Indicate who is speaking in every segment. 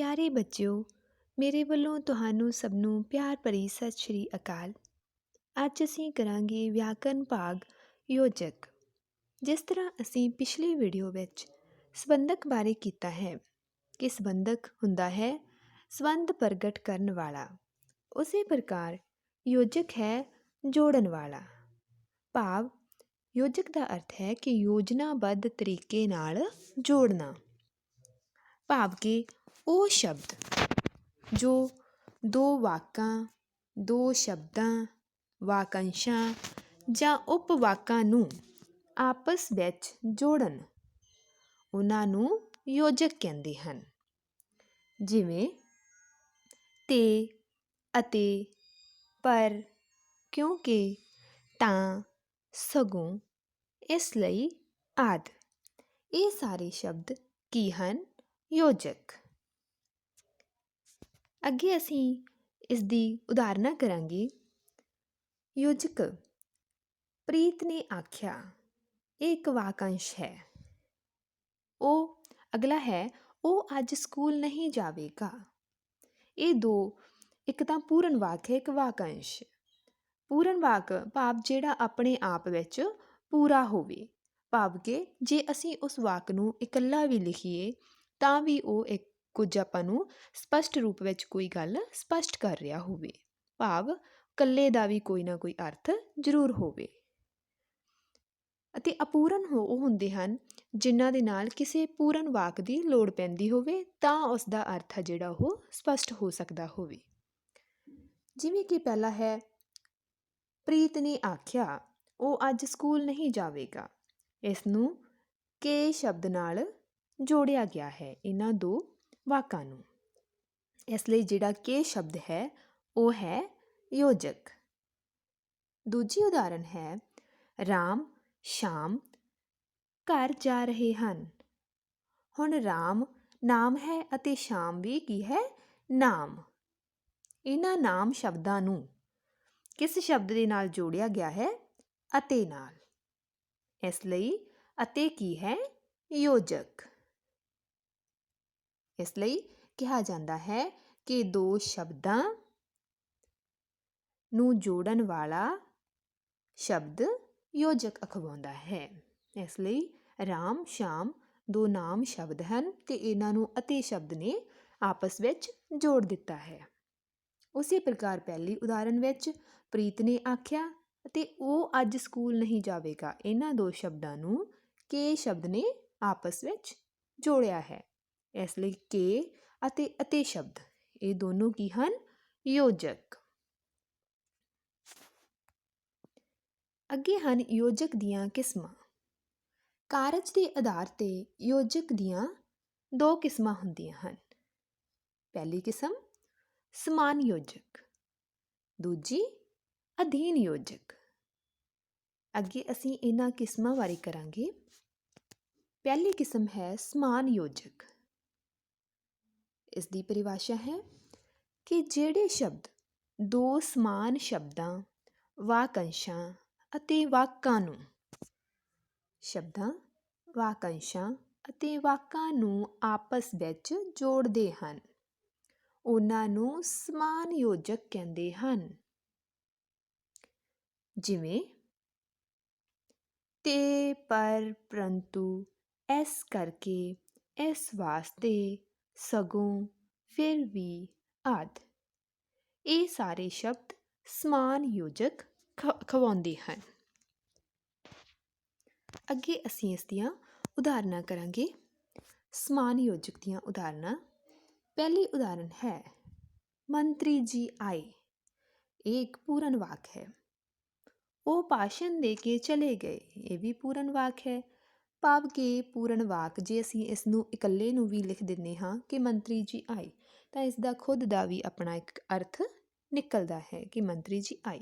Speaker 1: ਪਿਆਰੇ ਬੱਚਿਓ, ਮੇਰੇ ਵੱਲੋਂ ਤੁਹਾਨੂੰ ਸਭ ਨੂੰ ਪਿਆਰ ਭਰੀ ਸਤਿ ਸ਼੍ਰੀ ਅਕਾਲ। ਅੱਜ ਅਸੀਂ ਕਰਾਂਗੇ ਵਿਆਕਰਨ ਭਾਗ ਯੋਜਕ, ਜਿਸ ਤਰ੍ਹਾਂ ਅਸੀਂ ਪਿਛਲੀ ਵੀਡੀਓ ਵਿੱਚ ਸੰਬੰਧਕ ਬਾਰੇ ਕੀਤਾ ਹੈ, ਕਿ ਸੰਬੰਧਕ ਹੁੰਦਾ ਹੈ ਸੰਬੰਧ ਪ੍ਰਗਟ ਕਰਨ ਵਾਲਾ। ਉਸੇ ਪ੍ਰਕਾਰ ਯੋਜਕ ਹੈ ਜੋੜਨ ਵਾਲਾ। ਭਾਵ, ਯੋਜਕ ਦਾ ਅਰਥ ਹੈ ਕਿ ਯੋਜਨਾਬੱਧ ਤਰੀਕੇ ਨਾਲ ਜੋੜਨਾ। ਭਾਵ ਕਿ ਉਹ ਸ਼ਬਦ ਜੋ ਦੋ ਵਾਕਾਂ, ਦੋ ਸ਼ਬਦਾਂ, ਵਾਕੰਸ਼ਾਂ ਜਾਂ ਉਪਵਾਕਾਂ ਨੂੰ ਆਪਸ ਵਿੱਚ ਜੋੜਨ, ਉਹਨਾਂ ਨੂੰ ਯੋਜਕ ਕਹਿੰਦੇ ਹਨ। ਜਿਵੇਂ, ਤੇ ਅਤੇ, ਪਰ, ਕਿਉਂਕਿ, ਤਾਂ, ਸਗੋਂ, ਇਸ ਲਈ ਆਦਿ। ਇਹ ਸਾਰੇ ਸ਼ਬਦ ਕੀ ਹਨ? ਯੋਜਕ। ਅੱਗੇ ਅਸੀਂ ਇਸ ਦੀ ਉਦਾਹਰਨਾਂ ਕਰਾਂਗੇ। ਯੋਜਕ, ਪ੍ਰੀਤ ਨੇ ਆਖਿਆ, ਇਹ ਇੱਕ ਵਾਕੰਸ਼ ਹੈ। ਉਹ, ਅਗਲਾ ਹੈ, ਉਹ ਅੱਜ ਸਕੂਲ ਨਹੀਂ ਜਾਵੇਗਾ। ਇਹ ਦੋ, ਇੱਕ ਤਾਂ ਪੂਰਨ ਵਾਕ ਹੈ, ਇੱਕ ਵਾਕੰਸ਼। ਪੂਰਨ ਵਾਕ ਭਾਵ ਜਿਹੜਾ ਆਪਣੇ ਆਪ ਵਿੱਚ ਪੂਰਾ ਹੋਵੇ। ਭਾਵ ਕਿ ਜੇ ਅਸੀਂ ਉਸ ਵਾਕ ਨੂੰ ਇਕੱਲਾ ਵੀ ਲਿਖੀਏ, ਤਾਂ ਵੀ ਉਹ ਇੱਕ ਕੁਝ ਆਪਾਂ ਨੂੰ ਸਪਸ਼ਟ ਰੂਪ ਵਿੱਚ ਕੋਈ ਗੱਲ ਸਪਸ਼ਟ ਕਰ ਰਿਹਾ ਹੋਵੇ। ਭਾਵ ਕੱਲੇ ਦਾ ਵੀ ਕੋਈ ਨਾ ਕੋਈ ਅਰਥ ਜ਼ਰੂਰ ਹੋਵੇ। ਅਤੇ ਅਪੂਰਨ ਹੋ ਉਹ ਹੁੰਦੇ ਹਨ ਜਿਨ੍ਹਾਂ ਦੇ ਨਾਲ ਕਿਸੇ ਪੂਰਨ ਵਾਕ ਦੀ ਲੋੜ ਪੈਂਦੀ ਹੋਵੇ ਤਾਂ ਉਸ ਦਾ ਅਰਥ ਹੈ ਜਿਹੜਾ ਉਹ ਸਪਸ਼ਟ ਹੋ ਸਕਦਾ ਹੋਵੇ। ਜਿਵੇਂ ਕਿ ਪਹਿਲਾ ਹੈ, ਪ੍ਰੀਤ ਨੇ ਆਖਿਆ, ਉਹ ਅੱਜ ਸਕੂਲ ਨਹੀਂ ਜਾਵੇਗਾ। ਇਸ ਨੂੰ ਕੇ ਸ਼ਬਦ ਨਾਲ ਜੋੜਿਆ ਗਿਆ ਹੈ। ਇਹਨਾਂ ਦੋ ਵਾਕਾਂ ਨੂੰ। ਇਸ ਲਈ ਜਿਹੜਾ ਕੇ ਸ਼ਬਦ ਹੈ, ਉਹ ਹੈ ਯੋਜਕ। ਦੂਜੀ ਉਦਾਹਰਨ ਹੈ, ਰਾਮ, ਸ਼ਾਮ, ਘਰ ਜਾ ਰਹੇ ਹਨ। ਹੁਣ ਰਾਮ ਨਾਮ ਹੈ ਅਤੇ ਸ਼ਾਮ ਵੀ ਕੀ ਹੈ? ਨਾਮ। ਇਹਨਾਂ ਨਾਮ ਸ਼ਬਦਾਂ ਨੂੰ ਕਿਸ ਸ਼ਬਦ ਦੇ ਨਾਲ ਜੋੜਿਆ ਗਿਆ ਹੈ? ਅਤੇ ਨਾਲ। ਇਸ ਲਈ ਅਤੇ ਕੀ ਹੈ? ਯੋਜਕ। ਇਸ ਲਈ ਕਿਹਾ ਜਾਂਦਾ ਹੈ ਕਿ ਦੋ ਸ਼ਬਦਾਂ ਨੂੰ ਜੋੜਨ ਵਾਲਾ ਸ਼ਬਦ ਯੋਜਕ ਅਖਵਾਉਂਦਾ ਹੈ। ਇਸ ਲਈ ਰਾਮ, ਸ਼ਾਮ ਦੋ ਨਾਮ ਸ਼ਬਦ ਹਨ ਤੇ ਇਹਨਾਂ ਨੂੰ ਅਤੇ ਸ਼ਬਦ ਨੇ ਆਪਸ ਵਿੱਚ ਜੋੜ ਦਿੱਤਾ ਹੈ। ਉਸੇ ਪ੍ਰਕਾਰ ਪਹਿਲੀ ਉਦਾਹਰਨ ਵਿੱਚ ਪ੍ਰੀਤ ਨੇ ਆਖਿਆ ਅਤੇ ਉਹ ਅੱਜ ਸਕੂਲ ਨਹੀਂ ਜਾਵੇਗਾ। ਇਹਨਾਂ ਦੋ ਸ਼ਬਦਾਂ ਨੂੰ ਕੇ ਸ਼ਬਦ ਨੇ ਆਪਸ ਵਿੱਚ ਜੋੜਿਆ ਹੈ। ਇਸ ਲਈ ਕੇ ਅਤੇ ਅਤੇ ਸ਼ਬਦ, ਇਹ ਦੋਨੋਂ ਕੀ ਹਨ? ਯੋਜਕ। ਅੱਗੇ ਹਨ ਯੋਜਕ ਦੀਆਂ ਕਿਸਮਾਂ। ਕਾਰਜ ਦੇ ਆਧਾਰ ਤੇ ਯੋਜਕ ਦੀਆਂ ਦੋ ਕਿਸਮਾਂ ਹੁੰਦੀਆਂ ਹਨ। ਪਹਿਲੀ ਕਿਸਮ, ਸਮਾਨ ਯੋਜਕ। ਦੂਜੀ, ਅਧੀਨ ਯੋਜਕ। ਅੱਗੇ ਅਸੀਂ ਇਹਨਾਂ ਕਿਸਮਾਂ ਬਾਰੇ ਕਰਾਂਗੇ। ਪਹਿਲੀ ਕਿਸਮ ਹੈ ਸਮਾਨ ਯੋਜਕ। ਇਸ ਦੀ ਪਰਿਭਾਸ਼ਾ ਹੈ ਕਿ ਜਿਹੜੇ ਸ਼ਬਦ ਦੋ ਸਮਾਨ ਸ਼ਬਦਾਂ, ਵਾਕੰਸ਼ਾਂ ਅਤੇ ਵਾਕਾਂ ਨੂੰ, ਸ਼ਬਦਾਂ, ਵਾਕੰਸ਼ਾਂ ਅਤੇ ਵਾਕਾਂ ਨੂੰ ਆਪਸ ਵਿੱਚ ਜੋੜਦੇ ਹਨ, ਉਹਨਾਂ ਨੂੰ ਸਮਾਨ ਯੋਜਕ ਕਹਿੰਦੇ ਹਨ। ਜਿਵੇਂ, ਤੇ ਪਰ ਪਰੰਤੂ ਇਸ ਕਰਕੇ ਇਸ ਵਾਸਤੇ ਸਗੋਂ ਫਿਰ ਵੀ ਆਦ ਇਹ ਸਾਰੇ ਸ਼ਬਦ ਸਮਾਨ ਯੋਜਕ ਖਵਾਉਂਦੇ ਹਨ ਅੱਗੇ ਅਸੀਂ ਇਸ ਦੀਆਂ ਉਦਾਹਰਨਾਂ ਕਰਾਂਗੇ ਸਮਾਨ ਯੋਜਕ ਦੀਆਂ ਉਦਾਹਰਨਾਂ ਪਹਿਲੀ ਉਦਾਹਰਨ ਹੈ ਮੰਤਰੀ ਜੀ ਆਏ ਇਹ ਇੱਕ ਪੂਰਨ ਵਾਕ ਹੈ ਉਹ ਭਾਸ਼ਣ ਦੇ ਕੇ ਚਲੇ ਗਏ ਇਹ ਵੀ ਪੂਰਨ ਵਾਕ ਹੈ ਭਾਵ ਕਿ ਪੂਰਨ ਵਾਕ ਜੇ ਅਸੀਂ ਇਸ ਨੂੰ ਇਕੱਲੇ ਨੂੰ ਵੀ ਲਿਖ ਦਿੰਦੇ ਹਾਂ ਕਿ ਮੰਤਰੀ ਜੀ ਆਏ, ਤਾਂ ਇਸ ਦਾ ਖੁਦ ਦਾ ਵੀ ਆਪਣਾ ਇੱਕ ਅਰਥ ਨਿਕਲਦਾ ਹੈ ਕਿ ਮੰਤਰੀ ਜੀ ਆਏ।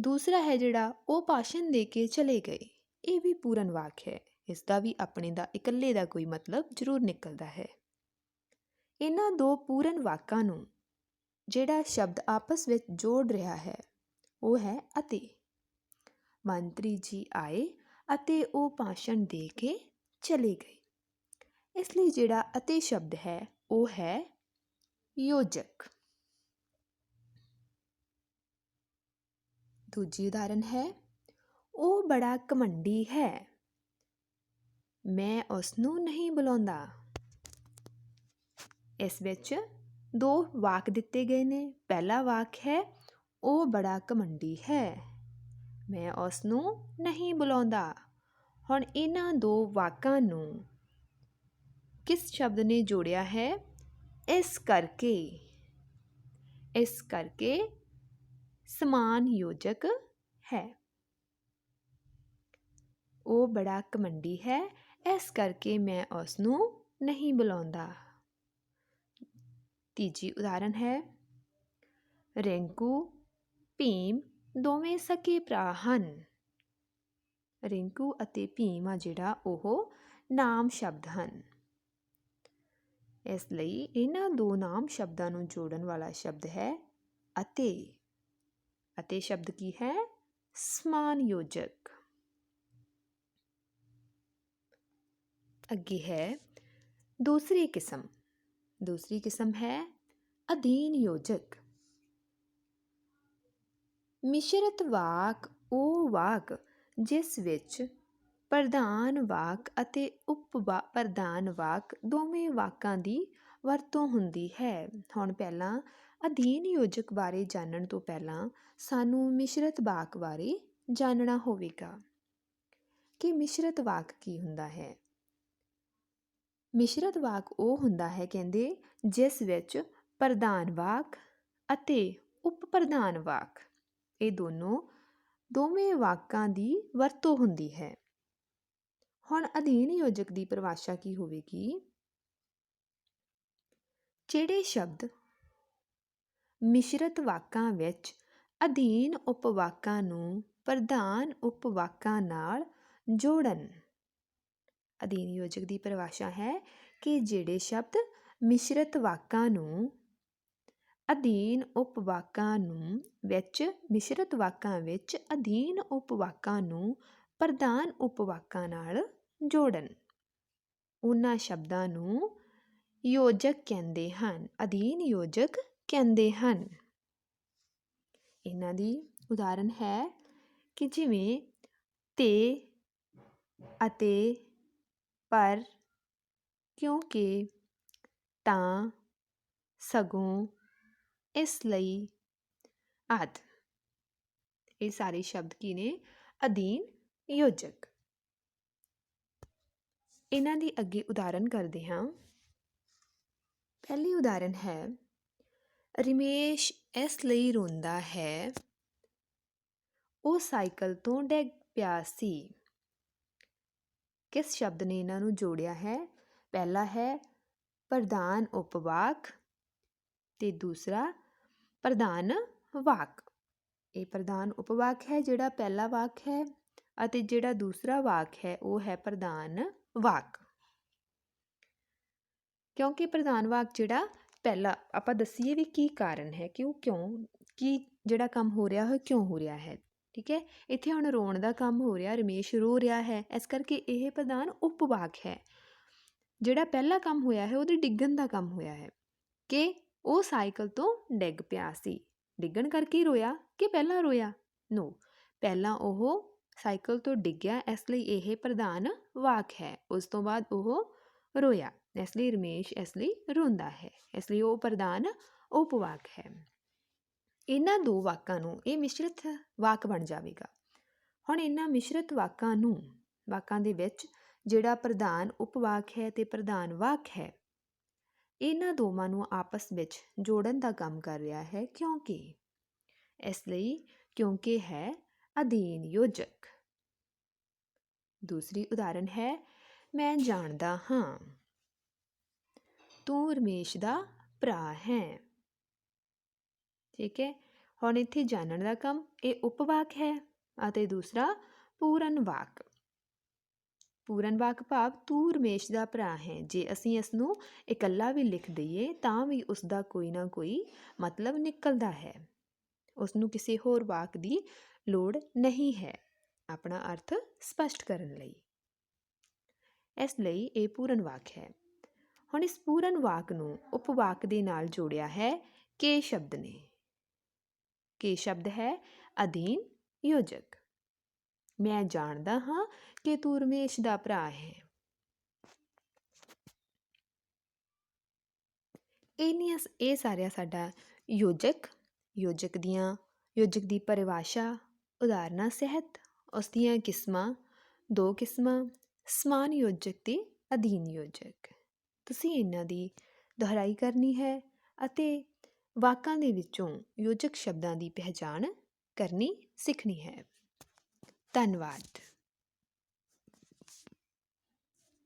Speaker 1: ਦੂਸਰਾ ਹੈ ਜਿਹੜਾ ਉਹ ਭਾਸ਼ਣ ਦੇ ਕੇ ਚਲੇ ਗਏ, ਇਹ ਵੀ ਪੂਰਨ ਵਾਕ ਹੈ ਇਸ ਦਾ ਵੀ ਆਪਣੇ ਦਾ ਇਕੱਲੇ ਦਾ ਕੋਈ ਮਤਲਬ ਜ਼ਰੂਰ ਨਿਕਲਦਾ ਹੈ। ਇਹਨਾਂ ਦੋ ਪੂਰਨ ਵਾਕਾਂ ਨੂੰ ਜਿਹੜਾ ਸ਼ਬਦ ਆਪਸ ਵਿੱਚ ਜੋੜ ਰਿਹਾ ਹੈ, ਉਹ ਹੈ ਅਤੇ। ਮੰਤਰੀ ਜੀ ਆਏ ਅਤੇ ਉਹ ਭਾਸ਼ਣ ਦੇ ਕੇ ਚਲੇ ਗਏ। ਇਸ ਲਈ ਜਿਹੜਾ ਅਤੇ ਸ਼ਬਦ ਹੈ, ਉਹ ਹੈ ਯੋਜਕ। ਦੂਜੀ ਉਦਾਹਰਨ ਹੈ, ਉਹ ਬੜਾ ਘਮੰਡੀ ਹੈ। ਮੈਂ ਉਸ ਨੂੰ ਨਹੀਂ ਬੁਲਾਉਂਦਾ। ਇਸ ਵਿੱਚ ਦੋ ਵਾਕ ਦਿੱਤੇ ਗਏ ਨੇ। ਪਹਿਲਾ ਵਾਕ ਹੈ, ਉਹ ਬੜਾ ਘਮੰਡੀ ਹੈ। ਮੈਂ ਉਸ ਨੂੰ ਨਹੀਂ ਬੁਲਾਉਂਦਾ। ਹੁਣ ਇਹਨਾਂ ਦੋ ਵਾਕਾਂ ਨੂੰ ਕਿਸ ਸ਼ਬਦ ਨੇ ਜੋੜਿਆ ਹੈ? ਇਸ ਕਰਕੇ ਇਸ ਕਰਕੇ ਸਮਾਨ ਯੋਜਕ ਹੈ। ਉਹ ਬੜਾ ਘਮੰਡੀ ਹੈ, ਇਸ ਕਰਕੇ ਮੈਂ ਉਸ ਨੂੰ ਨਹੀਂ ਬੁਲਾਉਂਦਾ। ਤੀਜੀ ਉਦਾਹਰਨ ਹੈ, ਰਿੰਕੂ ਭੀਮ ਦੋਵੇਂ ਸਕੇ ਭਰਾ ਹਨ। ਰਿੰਕੂ ਅਤੇ ਭੀਮ ਆ ਜਿਹੜਾ ਉਹ ਨਾਮ ਸ਼ਬਦ ਹਨ। ਇਸ ਲਈ ਇਹਨਾਂ ਦੋ ਨਾਮ ਸ਼ਬਦਾਂ ਨੂੰ ਜੋੜਨ ਵਾਲਾ ਸ਼ਬਦ ਹੈ ਅਤੇ ਅਤੇ ਸ਼ਬਦ ਕੀ ਹੈ? ਸਮਾਨ ਯੋਜਕ। ਅੱਗੇ ਹੈ ਦੂਸਰੀ ਕਿਸਮ। ਦੂਸਰੀ ਕਿਸਮ ਹੈ ਅਧੀਨ ਯੋਜਕ। ਮਿਸ਼ਰਤ ਵਾਕ ਉਹ ਵਾਕ ਜਿਸ ਵਿੱਚ ਪ੍ਰਧਾਨ ਵਾਕ ਅਤੇ ਉਪ ਪ੍ਰਧਾਨ ਵਾਕ ਦੋਵੇਂ ਵਾਕਾਂ ਦੀ ਵਰਤੋਂ ਹੁੰਦੀ ਹੈ। ਹੁਣ ਪਹਿਲਾਂ ਅਧੀਨ ਯੋਜਕ ਬਾਰੇ ਜਾਣਨ ਤੋਂ ਪਹਿਲਾਂ ਸਾਨੂੰ ਮਿਸ਼ਰਤ ਵਾਕ ਬਾਰੇ ਜਾਣਨਾ ਹੋਵੇਗਾ। ਕਿ ਮਿਸ਼ਰਤ ਵਾਕ ਕੀ ਹੁੰਦਾ ਹੈ? ਮਿਸ਼ਰਤ ਵਾਕ ਉਹ ਹੁੰਦਾ ਹੈ ਕਹਿੰਦੇ ਜਿਸ ਵਿੱਚ ਪ੍ਰਧਾਨ ਵਾਕ ਅਤੇ ਉਪ ਪ੍ਰਧਾਨ ਵਾਕ ਇਹ ਦੋਨੋਂ ਦੋਵੇਂ ਵਾਕਾਂ ਦੀ ਵਰਤੋਂ ਹੁੰਦੀ ਹੈ। ਹੁਣ ਅਧੀਨ ਯੋਜਕ ਦੀ ਪਰਿਭਾਸ਼ਾ ਕੀ ਹੋਵੇਗੀ? ਜਿਹੜੇ ਸ਼ਬਦ ਮਿਸ਼ਰਤ ਵਾਕਾਂ ਵਿੱਚ ਅਧੀਨ ਉਪਵਾਕਾਂ ਨੂੰ ਪ੍ਰਧਾਨ ਉਪਵਾਕਾਂ ਨਾਲ ਜੋੜਨ, ਅਧੀਨ ਯੋਜਕ ਦੀ ਪਰਿਭਾਸ਼ਾ ਹੈ ਕਿ ਜਿਹੜੇ ਸ਼ਬਦ ਮਿਸ਼ਰਤ ਵਾਕਾਂ ਨੂੰ ਅਧੀਨ ਉਪਵਾਕਾਂ ਨੂੰ ਵਿੱਚ, ਮਿਸ਼ਰਤ ਵਾਕਾਂ ਵਿੱਚ ਅਧੀਨ ਉਪਵਾਕਾਂ ਨੂੰ ਪ੍ਰਧਾਨ ਉਪਵਾਕਾਂ ਨਾਲ ਜੋੜਨ। ਉਹਨਾਂ ਸ਼ਬਦਾਂ ਨੂੰ ਯੋਜਕ ਕਹਿੰਦੇ ਹਨ, ਅਧੀਨ ਯੋਜਕ ਕਹਿੰਦੇ ਹਨ। ਇਹਨਾਂ ਦੀ ਉਦਾਹਰਨ ਹੈ ਕਿ ਜਿਵੇਂ ਤੇ ਅਤੇ ਪਰ, ਕਿਉਂਕਿ ਤਾਂ, ਸਗੋਂ ਇਸ ਲਈ ਆਦ ਇਹ ਸਾਰੇ ਸ਼ਬਦ ਕੀ ਨੇ? ਅਧੀਨ, ਯੋਜਕ। ਇਹਨਾਂ ਦੀ ਅੱਗੇ ਉਦਾਹਰਨ ਕਰਦੇ ਹਾਂ। ਪਹਿਲੀ ਉਦਾਹਰਨ ਹੈ, ਰਮੇਸ਼ ਇਸ ਲਈ ਰੋਂਦਾ ਹੈ, ਉਹ ਸਾਈਕਲ ਤੋਂ ਡਿੱਗ ਪਿਆ ਸੀ। ਕਿਸ ਸ਼ਬਦ ਨੇ ਇਹਨਾਂ ਨੂੰ ਜੋੜਿਆ ਹੈ? ਪਹਿਲਾ ਹੈ, ਪ੍ਰਧਾਨ ਉਪਵਾਕ ਤੇ ਦੂਸਰਾ ਪ੍ਰਧਾਨ ਵਾਕ। ਇਹ ਪ੍ਰਧਾਨ ਉਪਵਾਕ ਹੈ, ਜਿਹੜਾ ਪਹਿਲਾ ਵਾਕ ਹੈ ਅਤੇ ਜਿਹੜਾ ਦੂਸਰਾ ਵਾਕ ਹੈ, ਉਹ ਹੈ ਪ੍ਰਧਾਨ ਵਾਕ। ਕਿਉਂਕਿ ਪ੍ਰਧਾਨ ਵਾਕ ਜਿਹੜਾ ਪਹਿਲਾ, ਆਪਾਂ ਦੱਸੀਏ ਵੀ ਕੀ ਕਾਰਨ ਹੈ ਕਿ ਉਹ ਕਿਉਂ, ਕੀ ਜਿਹੜਾ ਕੰਮ ਹੋ ਰਿਹਾ ਹੈ, ਕਿਉਂ ਹੋ ਰਿਹਾ ਹੈ, ਠੀਕ ਹੈ? ਇੱਥੇ ਹੁਣ ਰੋਣ ਦਾ ਕੰਮ ਹੋ ਰਿਹਾ, ਰਮੇਸ਼ ਰੋ ਰਿਹਾ ਹੈ, ਇਸ ਕਰਕੇ ਇਹ ਪ੍ਰਧਾਨ ਉਪਵਾਕ ਹੈ। ਜਿਹੜਾ ਪਹਿਲਾ ਕੰਮ ਹੋਇਆ ਹੈ, ਉਹਦੇ ਡਿੱਗਣ ਦਾ ਕੰਮ ਹੋਇਆ ਹੈ, ਕਿ ਉਹ ਸਾਈਕਲ ਤੋਂ ਡਿੱਗ ਪਿਆ ਸੀ। ਡਿੱਗਣ ਕਰਕੇ ਰੋਇਆ ਕਿ ਪਹਿਲਾਂ ਰੋਇਆ? ਨੋ ਪਹਿਲਾਂ ਉਹ ਸਾਈਕਲ ਤੋਂ ਡਿੱਗਿਆ, ਇਸ ਲਈ ਇਹ ਪ੍ਰਧਾਨ ਵਾਕ ਹੈ। ਉਸ ਤੋਂ ਬਾਅਦ ਉਹ ਰੋਇਆ, ਇਸ ਲਈ ਰਮੇਸ਼ ਇਸ ਲਈ ਰੋਂਦਾ ਹੈ, ਇਸ ਲਈ ਉਹ ਪ੍ਰਧਾਨ ਉਪਵਾਕ ਹੈ। ਇਹਨਾਂ ਦੋ ਵਾਕਾਂ ਨੂੰ ਇਹ ਮਿਸ਼ਰਤ ਵਾਕ ਬਣ ਜਾਵੇਗਾ। ਹੁਣ ਇਹਨਾਂ ਮਿਸ਼ਰਤ ਵਾਕਾਂ ਨੂੰ, ਵਾਕਾਂ ਦੇ ਵਿੱਚ ਜਿਹੜਾ ਪ੍ਰਧਾਨ ਉਪਵਾਕ ਹੈ ਤੇ ਪ੍ਰਧਾਨ ਵਾਕ ਹੈ ਇਹਨਾਂ ਦੋਵਾਂ ਨੂੰ ਆਪਸ ਵਿੱਚ ਜੋੜਨ ਦਾ ਕੰਮ ਕਰ ਰਿਹਾ ਹੈ ਕਿਉਂਕਿ ਇਸ ਲਈ ਕਿਉਂਕਿ ਹੈ ਅਧੀਨ ਯੋਜਕ। ਦੂਸਰੀ ਉਦਾਹਰਨ ਹੈ, ਮੈਂ ਜਾਣਦਾ ਹਾਂ। ਤੂੰ ਰਮੇਸ਼ ਦਾ ਭਰਾ ਹੈ। ਠੀਕ ਹੈ, ਹੁਣ ਇੱਥੇ ਜਾਣਨ ਦਾ ਕੰਮ, ਇਹ ਉਪਵਾਕ ਹੈ ਅਤੇ ਦੂਸਰਾ ਪੂਰਨ ਵਾਕ। ਪੂਰਨ ਵਾਕ ਭਾਵ ਤੂੰ ਰਮੇਸ਼ ਦਾ ਭਰਾ ਹੈ। ਜੇ ਅਸੀਂ ਇਸ ਨੂੰ ਇਕੱਲਾ ਵੀ ਲਿਖ ਦਈਏ, ਤਾਂ ਵੀ ਉਸ ਦਾ ਕੋਈ ਨਾ ਕੋਈ ਮਤਲਬ ਨਿਕਲਦਾ ਹੈ। ਉਸ ਨੂੰ ਕਿਸੇ ਹੋਰ ਵਾਕ ਦੀ ਲੋੜ ਨਹੀਂ ਹੈ, ਆਪਣਾ ਅਰਥ ਸਪਸ਼ਟ ਕਰਨ ਲਈ। ਇਸ ਲਈ ਇਹ ਪੂਰਨ ਵਾਕ ਹੈ। ਹੁਣ ਇਸ ਪੂਰਨ ਵਾਕ ਨੂੰ ਉਪਵਾਕ ਦੇ ਨਾਲ ਜੋੜਿਆ ਹੈ ਕੇ ਸ਼ਬਦ ਨੇ। ਕੇ ਸ਼ਬਦ ਹੈ ਅਧੀਨ ਯੋਜਕ। ਮੈਂ ਜਾਣਦਾ ਹਾਂ ਕਿ ਤੂੰ ਰਮੇਸ਼ ਦਾ ਭਰਾ ਹੈ। ਇਹਨੀਆਂ ਇਹ ਸਾਰਿਆ ਸਾਡਾ ਯੋਜਕ ਯੋਜਕ ਦੀਆਂ, ਯੋਜਕ ਦੀ ਪਰਿਭਾਸ਼ਾ, ਉਦਾਹਰਨਾਂ, ਸਹਿਤ, ਉਸ ਦੀਆਂ ਕਿਸਮਾਂ, ਦੋ ਕਿਸਮਾਂ, ਸਮਾਨ ਯੋਜਕ ਤੇ ਅਧੀਨ ਯੋਜਕ। ਤੁਸੀਂ ਇਹਨਾਂ ਦੀ ਦੁਹਰਾਈ ਕਰਨੀ ਹੈ ਅਤੇ ਵਾਕਾਂ ਦੇ ਵਿੱਚੋਂ ਯੋਜਕ ਸ਼ਬਦਾਂ ਦੀ ਪਹਿਚਾਣ ਕਰਨੀ, ਸਿੱਖਣੀ ਹੈ। ਧੰਨਵਾਦ।